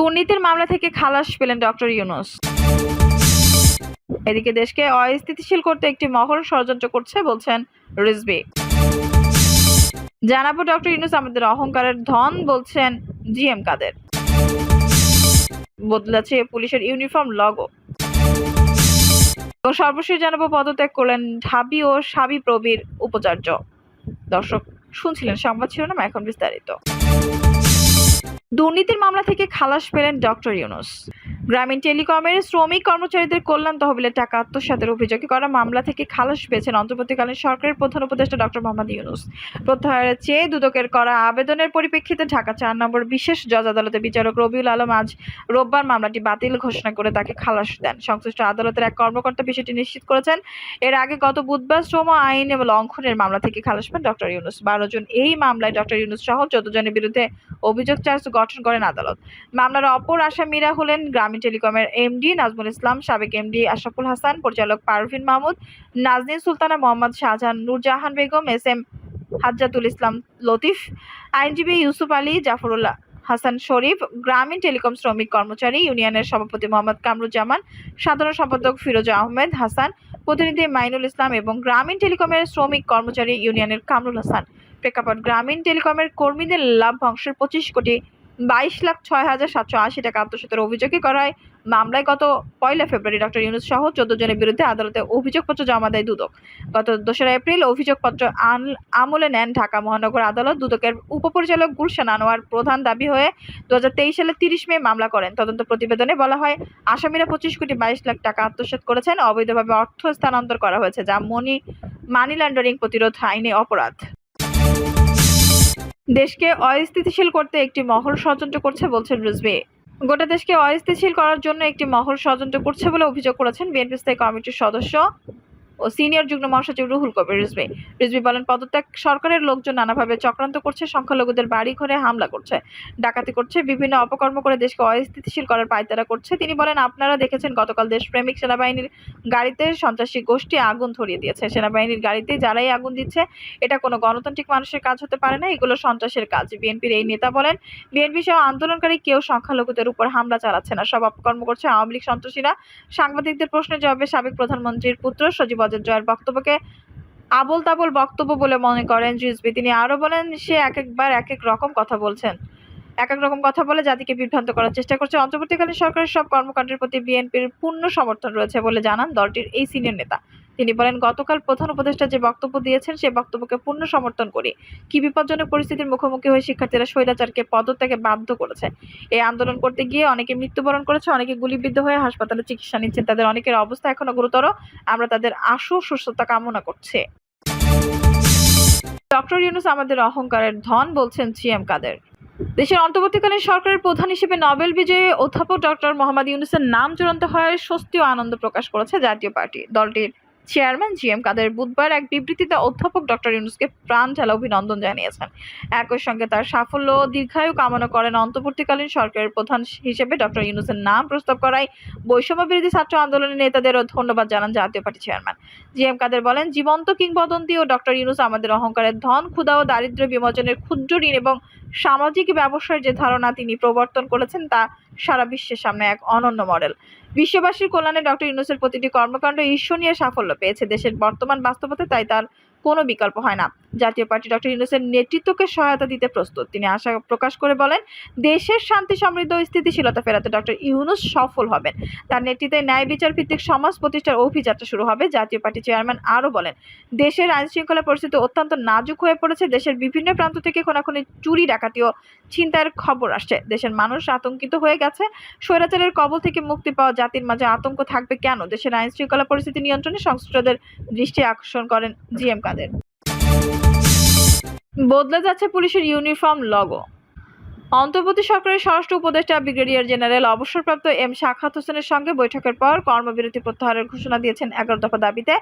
দুর্নীতির মামলা থেকে খালাস পেলেন ডক্টর ইউনুস। এদিকে দেশকে অস্থিতিশীল করতে একটি মহল ষড়যন্ত্র করছে, বলছেন রিজবি জানাব ডক্টর ইউনুস আমাদের অহংকারের ধন, বলছেন জিএম কাদের। বদলাচ্ছে পুলিশের ইউনিফর্ম লগো এবং সর্বশেষ জানাব, পদত্যাগ করলেন ঢাবি ও সাবি প্রবীর উপাচার্য। দর্শক, শুনছিলেন সংবাদ শিরোনাম, এখন বিস্তারিত। দুর্নীতির মামলা থেকে খালাস পেলেন ডক্টর ইউনুস। গ্রামীণ টেলিকমের শ্রমিক কর্মচারীদের কল্যাণ তহবিলের টাকা আত্মসাতের অভিযোগে করা মামলা থেকে খালাস পেয়েছেন অন্তর্বর্তীকালীন সরকারের প্রধান উপদেষ্টা ডক্টর মোহাম্মদ ইউনুস। প্রত্যাহারের চেয়ে দুদকের করা আবেদনের পরিপ্রেক্ষিতে ঢাকা চার নম্বর বিশেষ জজ আদালতে বিচারক রবিউল আলম আজ রোববার মামলাটি বাতিল ঘোষণা করে তাকে খালাস দেন। সংশ্লিষ্ট আদালতের এক কর্মকর্তা বিষয়টি নিশ্চিত করেছেন। এর আগে গত বুধবার শ্রম আইন এবং লঙ্ঘনের মামলা থেকে খালাস পান ডক্টর ইউনুস। বারো জন এই মামলায় ডক্টর ইউনুস সহ চোদ্দ জনের বিরুদ্ধে অভিযোগ চার্জ গঠন করেন আদালত। মামলার অপর আসামিরা হলেন গ্রামীণ টেলিকমের এমডি নাজমুল ইসলাম, সাবেক এমডি আশরাফুল হাসান, পরিচালক পারভিন মাহমুদ, নাজনীন সুলতানা মোহাম্মদ শাহজাহান, নূরজাহান বেগম, এস এম হাজ্জাতুল ইসলাম লতিফ, আইনজীবী ইউসুফ আলী জাফরুল্লাহ হাসান শরীফ, গ্রামীণ টেলিকম শ্রমিক কর্মচারী ইউনিয়নের সভাপতি মোহাম্মদ কামরুজ্জামান, সাধারণ সম্পাদক ফিরোজা আহমেদ হাসান, প্রতিনিধি মাইনুল ইসলাম এবং গ্রামীণ টেলিকমের শ্রমিক কর্মচারী ইউনিয়নের কামরুল হাসান। প্রেক্ষাপট, গ্রামীণ টেলিকমের কর্মীদের লাভ অংশের পঁচিশ কোটি বাইশ লাখ ছয় হাজার সাতশো আশি টাকা আত্মসাতের অভিযোগে করায় মামলায় গত পয়লা ফেব্রুয়ারি ডক্টর ইউনুস সহ চোদ্দ জনের বিরুদ্ধে আদালতে অভিযোগপত্র জমা দেয় দুদক। গত দোসরা এপ্রিল অভিযোগপত্র আমলে নেন ঢাকা মহানগর আদালত। দুদকের উপপরিচালক গুলশান আনোয়ার প্রধান দাবি হয়ে দু হাজার তেইশ সালে তিরিশ মে মামলা করেন। তদন্ত প্রতিবেদনে বলা হয়, আসামিরা পঁচিশ কোটি বাইশ লাখ টাকা আত্মসাত করেছেন। অবৈধভাবে অর্থ স্থানান্তর করা হয়েছে, যা মনি মানি লন্ডারিং প্রতিরোধ আইনে অপরাধ। দেশকে অস্থিতিশীল করতে একটি মহল ষড়যন্ত্র করছে বলছেন রিজভি। গোটা দেশকে অস্থিতিশীল করার জন্য একটি মহল ষড়যন্ত্র করছে বলে অভিযোগ করেছেন বিএনপি স্থায়ী কমিটির সদস্য ও সিনিয়র যুগ্ম মহাসচিব রুহুল কবির রিজভি। রিজভি বলেন, পদত্যাগ সরকারের লোকজন নানাভাবে চক্রান্ত করছে, সংখ্যালঘুদের বাড়ি ঘরে হামলা করছে, ডাকাতি করছে, বিভিন্ন অপকর্ম করে দেশকে অস্থিতিশীল করার পায়তারা করছে। তিনি বলেন, আপনারা দেখেছেন গতকাল দেশপ্রেমিক সেনাবাহিনীর গাড়িতে সন্ত্রাসী গোষ্ঠী আগুন ধরিয়ে দিয়েছে। সেনাবাহিনীর গাড়িতে যারাই আগুন দিচ্ছে, এটা কোনো গণতান্ত্রিক মানুষের কাজ হতে পারে না, এগুলো সন্ত্রাসের কাজ। বিএনপির এই নেতা বলেন, বিএনপি সহ আন্দোলনকারী কেউ সংখ্যালঘুদের উপর হামলা চালাচ্ছে না। সব অপকর্ম করছে আওয়ামী লীগ সন্ত্রাসীরা। সাংবাদিকদের প্রশ্নের জবাবে সাবেক প্রধানমন্ত্রীর পুত্র সজীব অজয় জয়ের বক্তব্যকে আবল তাবল বক্তব্য বলে মনে করেন জিউসবি তিনি আরও বলেন, সে এক একবার এক এক রকম কথা বলছেন। এক এক রকম কথা বলে জাতিকে বিভ্রান্ত করার চেষ্টা করছে। অন্তর্বর্তীকালীন সরকারের সব কর্মকাণ্ডের প্রতি বিএনপির পূর্ণ সমর্থন রয়েছে বলে জানান দলটির এই সিনিয়র নেতা। তিনি বলেন, গতকাল প্রধান উপদেষ্টা যে বক্তব্য দিয়েছেন, সে বক্তব্যকে পূর্ণ সমর্থন করি। কি বিপজ্জনক পরিস্থিতির মুখোমুখি হয়ে শিক্ষার্থীরা স্বৈরাচারকে পদত্যাগে বাধ্য করেছে। এই আন্দোলন করতে গিয়ে অনেকে মৃত্যুবরণ করেছে, অনেকে গুলিবিদ্ধ হয়ে হাসপাতালে চিকিৎসা নিচ্ছেন। তাদের অনেকের অবস্থা এখনও গুরুতর। আমরা তাদের আশু, সুস্থতা কামনা করছে। ডক্টর ইউনুস আমাদের অহংকারের ধন বলছেন জিএম কাদের। দেশের অন্তর্বর্তীকালীন সরকারের প্রধান হিসেবে নোবেল বিজয়ী অধ্যাপক ডক্টর মোহাম্মদ ইউনুসের নাম চূড়ান্ত হয় স্বস্তি ও আনন্দ প্রকাশ করেছে জাতীয় পার্টি দলটির চেয়ারম্যান জি এম কাদের বুধবার এক বিবৃতিতে অধ্যাপক ডক্টর ইউনুসকে প্রাণ ঢালা অভিনন্দন জানিয়েছেন। একই সঙ্গে তার সাফল্য দীর্ঘায়ু কামনা করেন অন্তর্বর্তীকালীন সরকারের প্রধান হিসেবে ডক্টর ইউনুসের নাম প্রস্তাব করায় বৈষম্য বিরোধী ছাত্র আন্দোলনের নেতাদেরও ধন্যবাদ জানান Jatiya party chairman. G M Kader বলেন, জীবন্ত কিংবদন্তি ও ডক্টর ইউনুস আমাদের অহংকারের ধন, ক্ষুধা ও দারিদ্র্য বিমোচনের ক্ষুদ্র ঋণ এবং সামাজিক ব্যবসার যে ধারণা তিনি প্রবর্তন করেছেন তা সারা বিশ্বের সামনে এক অনন্য মডেল। বিশ্ববাসীর কল্যাণে ডক্টর ইউনুসের প্রতিটি কর্মকাণ্ড ঈর্ষণীয় সাফল্য পেয়েছে। দেশের বর্তমান বাস্তবতা তাই তার কোনো বিকল্প হয় না। জাতীয় পার্টি ডক্টর ইউনুসের নেতৃত্বকে সহায়তা দিতে প্রস্তুত। তিনি আশা প্রকাশ করে বলেন, দেশের শান্তি, সমৃদ্ধ স্থিতিশীলতা ফেরাতে ডক্টর ইউনুস সফল হবেন। তার নেতৃত্বে ন্যায় বিচার ভিত্তিক সমাজ প্রতিষ্ঠার অভিযাত্রা শুরু হবে, জাতীয় পার্টি চেয়ারম্যান আরও বলেন। দেশের আইন শৃঙ্খলা পরিস্থিতি অত্যন্ত নাজুক হয়ে পড়েছে। দেশের বিভিন্ন প্রান্ত থেকে খোনাখুনি চুরি, ডাকাতি ও ছিনতাইয়ের খবর আসছে। দেশের মানুষ আতঙ্কিত হয়ে গেছে। স্বৈরাচারের কবল থেকে মুক্তি পাওয়া জাতির মাঝে আতঙ্ক থাকবে কেন? দেশের আইন শৃঙ্খলা পরিস্থিতি নিয়ন্ত্রণে সংশ্লিষ্টদের দৃষ্টি আকর্ষণ করেন জিএম কাদের বদলে যাচ্ছে পুলিশের ইউনিফর্ম লগো অন্তর্বর্তী সরকারের স্বরাষ্ট্র উপদেষ্টা, ব্রিগেডিয়ার জেনারেল অবসরপ্রাপ্ত এম শাখাত হোসেনের সঙ্গে বৈঠকের পর কর্মবিরতি প্রত্যাহারের ঘোষণা দিয়েছেন এগারো দফা দাবিতে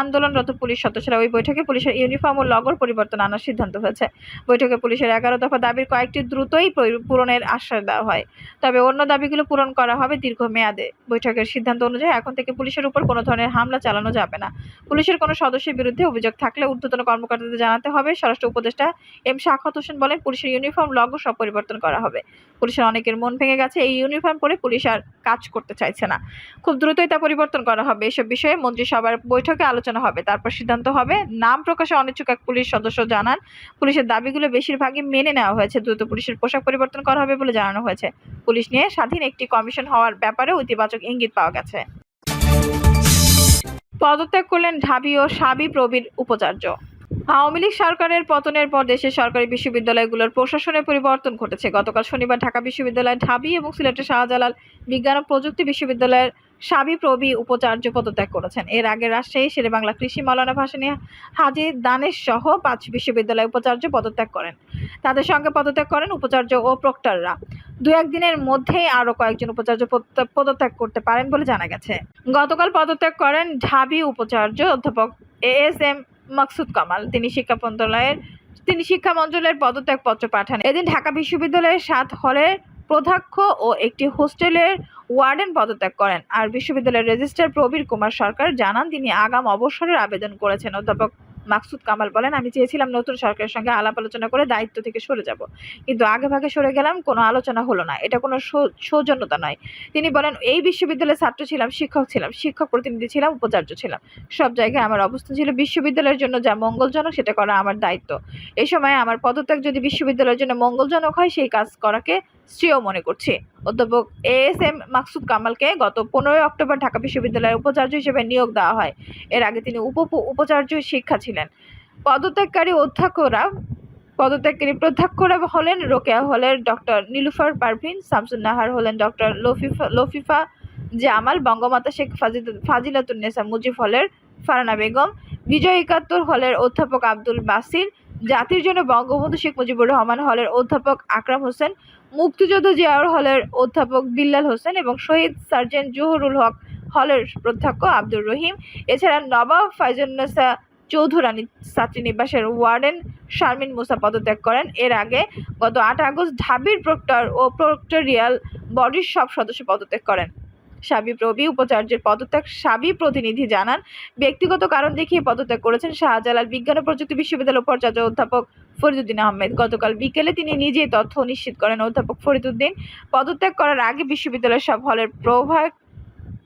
আন্দোলনরত পুলিশ সদস্যরা। ওই বৈঠকে পুলিশের ইউনিফর্ম ও লগর পরিবর্তন আনার সিদ্ধান্ত হয়েছে। বৈঠকে পুলিশের এগারো দফা দাবির কয়েকটি দ্রুতই পূরণের আশ্বাস দেওয়া হয়। তবে অন্য দাবিগুলো পূরণ করা হবে দীর্ঘমেয়াদে। বৈঠকের সিদ্ধান্ত অনুযায়ী এখন থেকে পুলিশের উপর কোনো ধরনের হামলা চালানো যাবে না। পুলিশের কোনো সদস্যের বিরুদ্ধে অভিযোগ থাকলে ঊর্ধ্বতন কর্মকর্তাদের জানাতে হবে। স্বরাষ্ট্র উপদেষ্টা এম শাখাত হোসেন বলেন, পুলিশের ইউনিফর্ম, লগর সব পরিবর্তন পরিবর্তন করা হবে। পুলিশের অনেকের মন ভেঙে গেছে, এই ইউনিফর্ম পরে পুলিশ আর কাজ করতে চাইছে না। খুব দ্রুতই তা পরিবর্তন করা হবে এসব বিষয়ে। মন্ত্রিসভার বৈঠকে আলোচনা হবে, তারপর সিদ্ধান্ত হবে। নাম প্রকাশে অনিচ্ছুক এক পুলিশ সদস্য জানান, পুলিশের দাবিগুলো বেশিরভাগই মেনে নেওয়া হয়েছে। দ্রুত পুলিশের পোশাক পরিবর্তন করা হবে বলে জানানো হয়েছে। পুলিশ নিয়ে স্বাধীন একটি কমিশন হওয়ার ব্যাপারেও ইতিবাচক ইঙ্গিত পাওয়া গেছে। পদত্যাগ করলেন ঢাবি ও সাবি প্রবীর উপাচার্য। আওয়ামী লীগ সরকারের পতনের পর দেশের সরকারি বিশ্ববিদ্যালয়গুলোর প্রশাসনে পরিবর্তন ঘটেছে। গতকাল শনিবার ঢাকা বিশ্ববিদ্যালয় ঢাবি এবং সিলেটের শাহজালাল বিজ্ঞান ও প্রযুক্তি বিশ্ববিদ্যালয়ের সাবি প্রবি উপাচার্য পদত্যাগ করেছেন। এর আগে রাজশাহী, শেরেবাংলা কৃষি, মৌলানা ভাসানী, হাজি দানেশ সহ পাঁচ বিশ্ববিদ্যালয় উপাচার্য পদত্যাগ করেন। তাদের সঙ্গে পদত্যাগ করেন উপাচার্য ও প্রক্টররা। দু একদিনের মধ্যেই আরও কয়েকজন উপাচার্য পদত্যাগ করতে পারেন বলে জানা গেছে। গতকাল পদত্যাগ করেন ঢাবি উপাচার্য অধ্যাপক A S M Maksud Kamal. তিনি শিক্ষা মন্ত্রণালয়ের তিনি শিক্ষা মন্ত্রণালয়ের পদত্যাগ পত্র পাঠান। এদিন ঢাকা বিশ্ববিদ্যালয়ের সাত হলের প্রধাক্ষ ও একটি হোস্টেলের ওয়ার্ডেন পদত্যাগ করেন। আর বিশ্ববিদ্যালয়ের রেজিস্ট্রার প্রবীর কুমার সরকার জানান, তিনি আগাম অবসরের আবেদন করেছেন। অধ্যাপক মাকসুদ কামাল বলেন, আমি চেয়েছিলাম নতুন সরকারের সঙ্গে আলাপ আলোচনা করে দায়িত্ব থেকে সরে যাব। কিন্তু আগে ভাগে সরে গেলাম, কোনো আলোচনা হলো না। এটা কোনো সৌজন্যতা নয়। তিনি বলেন, এই বিশ্ববিদ্যালয়ের ছাত্র ছিলাম, শিক্ষক ছিলাম, শিক্ষক প্রতিনিধি ছিলাম, উপাচার্য ছিলাম। সব জায়গায় আমার অবস্থান ছিল বিশ্ববিদ্যালয়ের জন্য যা মঙ্গলজনক, সেটা করা আমার দায়িত্ব। এই সময় আমার পদত্যাগ যদি বিশ্ববিদ্যালয়ের জন্য মঙ্গলজনক হয়, সেই কাজ করাকে শ্রেয় মনে করছি। অধ্যাপক এ এস এম মাকসুদ কামালকে গত পনেরোই অক্টোবর ঢাকা বিশ্ববিদ্যালয়ের উপাচার্য হিসেবে নিয়োগ দেওয়া হয়। এর আগে তিনি উপ উপাচার্য শিক্ষা ছিলেন। পদত্যাগকারী অধ্যক্ষরা পদত্যাগকারী প্রধ্যক্ষরা হলেন রোকেয়া হলের ডক্টর নীলুফার পারভিন শামসুন নাহার হলেন ডক্টর লফিফা লফিফা জামাল, বঙ্গমাতা শেখ ফাজিল ফাজিলাতুন্নেসা মুজিব হলের ফারানা বেগম, বিজয় একাত্তর হলের অধ্যাপক আব্দুল বাসির জাতির জন্য বঙ্গবন্ধু শেখ মুজিবুর রহমান হলের অধ্যাপক আকরাম হোসেন, মুক্তিযোদ্ধা জিয়াউর হলের অধ্যাপক বিল্লাল হোসেন এবং শহীদ সার্জেন্ট জহুরুল হক হলের প্রধ্যক্ষ আব্দুর রহিম। এছাড়া নবাব ফাইজুন্নেসা চৌধুরানী ছাত্রীনিবাসের ওয়ার্ডেন শারমিন মুসা পদত্যাগ করেন। এর আগে গত আট আগস্ট ঢাবির প্রক্টর ও প্রক্টোরিয়াল বডির সব সদস্য পদত্যাগ করেন। সাবি প্রবি উপাচার্যের পদত্যাগ সাবি প্রতিনিধি জানান, ব্যক্তিগত কারণ দেখিয়ে পদত্যাগ করেছেন শাহজালাল বিজ্ঞান ও প্রযুক্তি বিশ্ববিদ্যালয় উপাচার্য অধ্যাপক ফরিদুদ্দিন আহমেদ। গতকাল বিকেলে তিনি নিজেই তথ্য নিশ্চিত করেন। অধ্যাপক ফরিদুদ্দিন, পদত্যাগ করার আগে বিশ্ববিদ্যালয়ের সব হলের প্রভাগ,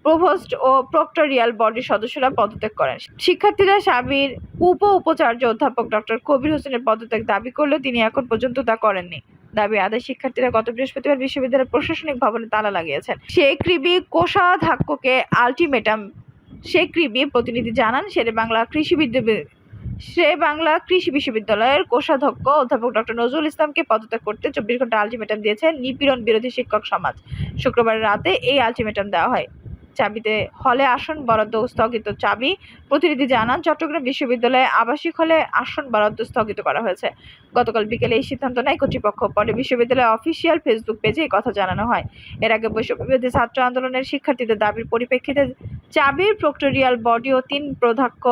প্রভোস্ট ও প্রক্টোরিয়াল বডির সদস্যরা পদত্যাগ করেন। শিক্ষার্থীরা সাবির উপ উপাচার্য অধ্যাপক ডক্টর কবির হোসেনের পদত্যাগ দাবি করলেও তিনি এখন পর্যন্ত তা করেননি। দাবি আদায় শিক্ষার্থীরা গত বৃহস্পতিবার বিশ্ববিদ্যালয়ের প্রশাসনিক ভবনে তালা লাগিয়েছেন। শেখ রিবি কোষাধ্যক্ষকে আলটিমেটাম শেখ রিবি প্রতিনিধি জানান, শেরে বাংলা কৃষি সে বাংলা কৃষি বিশ্ববিদ্যালয়ের কোষাধ্যক্ষ অধ্যাপক ডক্টর নজরুল ইসলামকে পদত্যাগ করতে চব্বিশ ঘণ্টা আলটিমেটাম দিয়েছে নিপীড়ন বিরোধী শিক্ষক সমাজ। শুক্রবার রাতে এই আলটিমেটাম দেওয়া হয়। চাবিতে হলে আসন বরাদ্দ স্থগিত। চাবি প্রতিনিধি জানান, চট্টগ্রাম বিশ্ববিদ্যালয়ে আবাসিক হলে আসন বরাদ্দ স্থগিত করা হয়েছে। গতকাল বিকেলে এই সিদ্ধান্ত নেয় কর্তৃপক্ষ। পরে বিশ্ববিদ্যালয়ের অফিসিয়াল ফেসবুক পেজে এই কথা জানানো হয়। এর আগে বৈষম্যবিরোধী ছাত্র আন্দোলনের শিক্ষার্থীদের দাবির পরিপ্রেক্ষিতে চাবির প্রক্টোরিয়াল বডি ও তিন প্রধাক্ষ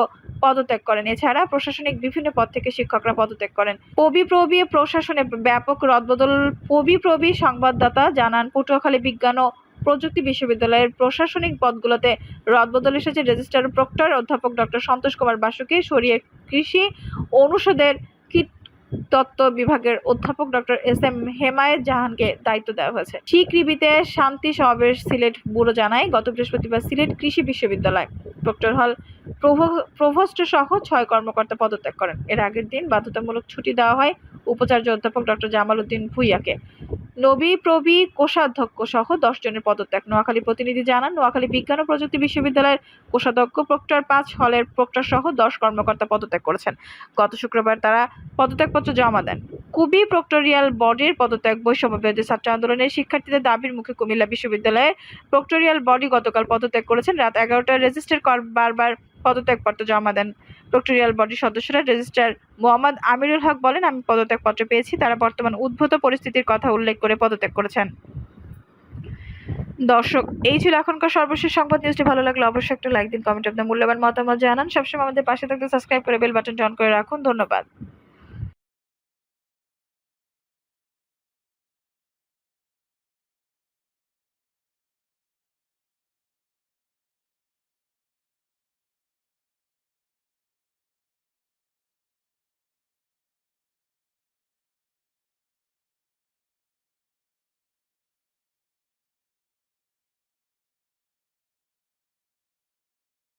পদত্যাগ করেন। এছাড়া প্রশাসনিক বিভিন্ন পদ থেকে শিক্ষকরা পদত্যাগ করেন। পবি প্রবি প্রশাসনে ব্যাপক রদবদল। পবি প্রবি সংবাদদাতা জানান, পটুয়াখালী বিজ্ঞান ও প্রযুক্তি বিশ্ববিদ্যালয়ের প্রশাসনিক পদগুলোতে রদবদল এসেছে। রেজিস্ট্রার প্রক্টর অধ্যাপক ডক্টর সন্তোষ কুমার বাসুকে সরিয়ে কৃষি অনুষদের তত্ত্ব বিভাগের অধ্যাপক ডক্টর এস এম হেমায়েত জাহানকে দায়িত্ব দেওয়া হয়েছে। স্বীকৃতিতে শান্তি সমাবেশ সিলেট ব্যুরো জানায়। গত বৃহস্পতিবার সিলেট কৃষি বিশ্ববিদ্যালয় প্রক্টর হল প্রভোস্ট সহ ছয় কর্মকর্তা পদত্যাগ করেন। এর আগের দিন বাধ্যতামূলক ছুটি দেওয়া হয়। উপাচার্য অধ্যাপক ডক্টর জামাল উদ্দিন ভুইয়াকে। নবী, প্রবি, কোষাধ্যক্ষ সহ দশ জনের পদত্যাগ। নোয়াখালী প্রতিনিধি জানান, নোয়াখালী বিজ্ঞান ও প্রযুক্তি বিশ্ববিদ্যালয়ের কোষাধ্যক্ষ প্রক্টর পাঁচ হলের প্রক্টর সহ দশ কর্মকর্তা পদত্যাগ করেছেন। গত শুক্রবার তারা পদত্যাগপত্র জমা দেন। কুবি প্রক্টোরিয়াল বডির পদত্যাগ বৈষম্য বিরোধী ছাত্র আন্দোলনের শিক্ষার্থীদের দাবির মুখে কুমিল্লা বিশ্ববিদ্যালয়ের প্রক্টোরিয়াল বডি গতকাল পদত্যাগ করেছেন। রাত এগারোটায় রেজিস্টার কর বারবার পদত্যাগপত্র জমা দেন। প্রক্টোরিয়াল বডির সদস্যরা রেজিস্ট্রার মোহাম্মদ আমিরুল হক বলেন, আমি পদত্যাগপত্র পেয়েছি। তারা বর্তমান উদ্ভূত পরিস্থিতির কথা উল্লেখ করে পদত্যাগ করেছেন। দর্শক, এই ছিল এখনকার সর্বশেষ সংবাদ। নিউজটি ভালো লাগলে অবশ্যই একটা লাইক দিন, কমেন্ট আপনার মূল্যবান মতামত জানান। সবসময় আমাদের পাশে থাকতে সাবস্ক্রাইব করে বেল বাটন অন করে রাখুন। ধন্যবাদ।